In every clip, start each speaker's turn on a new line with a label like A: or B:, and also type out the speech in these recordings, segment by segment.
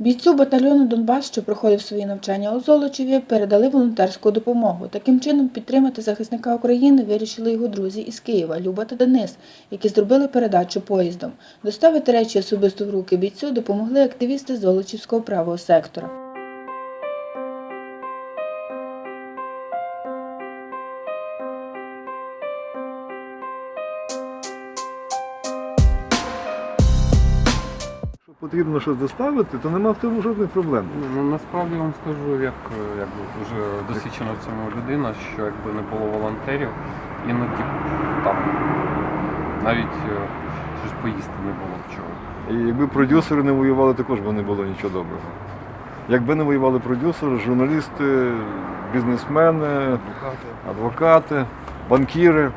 A: Бійцю батальйону Донбас, що проходив свої навчання у Золочеві, передали волонтерську допомогу. Таким чином підтримати захисника України вирішили його друзі із Києва Люба та Денис, які зробили передачу поїздом. Доставити речі особисто в руки бійцю допомогли активісти Золочівського правого сектора.
B: Потрібно щось доставити, то нема в тому жодних проблем.
C: Ну, насправді я вам скажу, як, е, як вже досвідчена в цьому людина, що якби не було волонтерів, іноді там навіть е, щось поїсти не було б чого.
B: І якби продюсери не воювали, також би не було нічого доброго. Якби не воювали продюсери, журналісти, бізнесмени, адвокати, банкіри.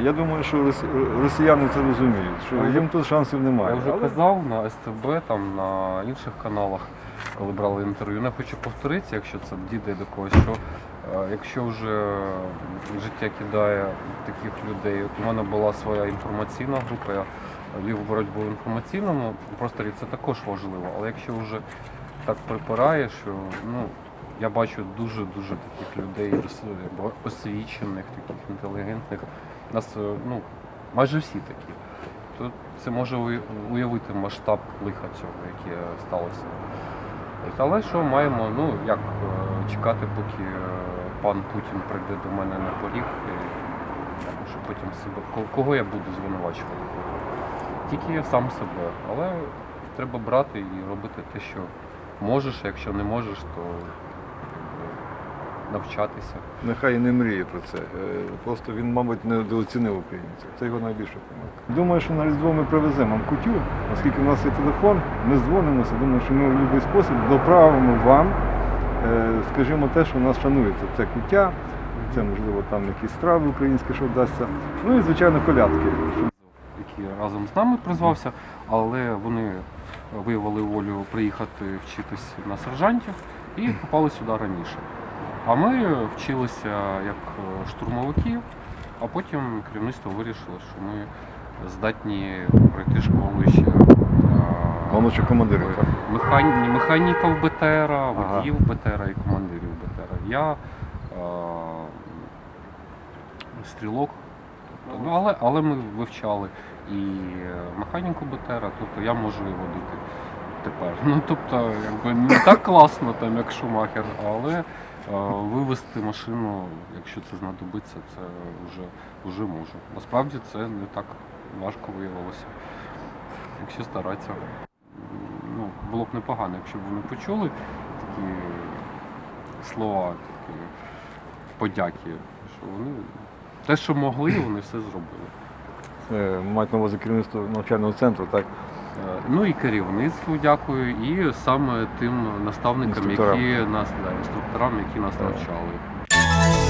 B: Я думаю, що росіяни це розуміють, що їм тут шансів немає.
C: Я вже казав на СТБ, там на інших каналах, коли брали інтерв'ю. Не хочу повторитися, якщо це дійде до когось, що е, якщо вже життя кидає таких людей, от у мене була своя інформаційна група, я вів боротьбу в інформаційному просторі, це також важливо. Але якщо вже так припирає, що ну. Я бачу дуже-дуже таких людей освічених, таких інтелігентних. У нас е, ну, майже всі такі. То це може уявити масштаб лиха цього, яке сталося. Але що маємо, ну як е, чекати, поки е, пан Путін прийде до мене на поріг, що потім себе. Кого я буду звинувачувати? Тільки сам себе. Але треба брати і робити те, що можеш, а якщо не можеш, то навчатися.
B: нехай і не мріє про це. Е, Просто він, мабуть, недооцінив українців. Це його найбільша помилка. Думаю, що на Різдво ми привеземо кутю, оскільки в нас є телефон, ми дзвонимося. Думаю, що ми в будь-який спосіб доправимо вам, е, скажімо, те, що нас шанується. Це куття, це можливо там якісь страви українські, що вдасться. Ну і звичайно колядки.
C: який разом з нами призвався, але вони виявили волю приїхати вчитись на сержантів і попали сюди раніше. А ми вчилися як е, штурмовики, а потім керівництво вирішило, що ми здатні пройти школу ще е,
B: Молодші командири. так?
C: механі, механіків БТР,
B: Ага.
C: водіїв БТР і командирів БТР. Я е, стрілок. Тобто, ну, але, але ми вивчали і механіку БТР, тобто я можу і водити тепер. Ну тобто, якби не так класно, там, як Шумахер, але е, вивести машину, якщо це знадобиться, це вже, вже можу. Насправді це не так важко виявилося, якщо старатися. Ну, було б непогано, якщо б вони почули такі слова, такі подяки, що вони те, що могли, вони все зробили.
B: Це мають на увазі керівництво навчального центру, так?
C: Е, Ну і керівництву дякую, і саме тим наставникам, які нас да, інструкторам, які нас навчали.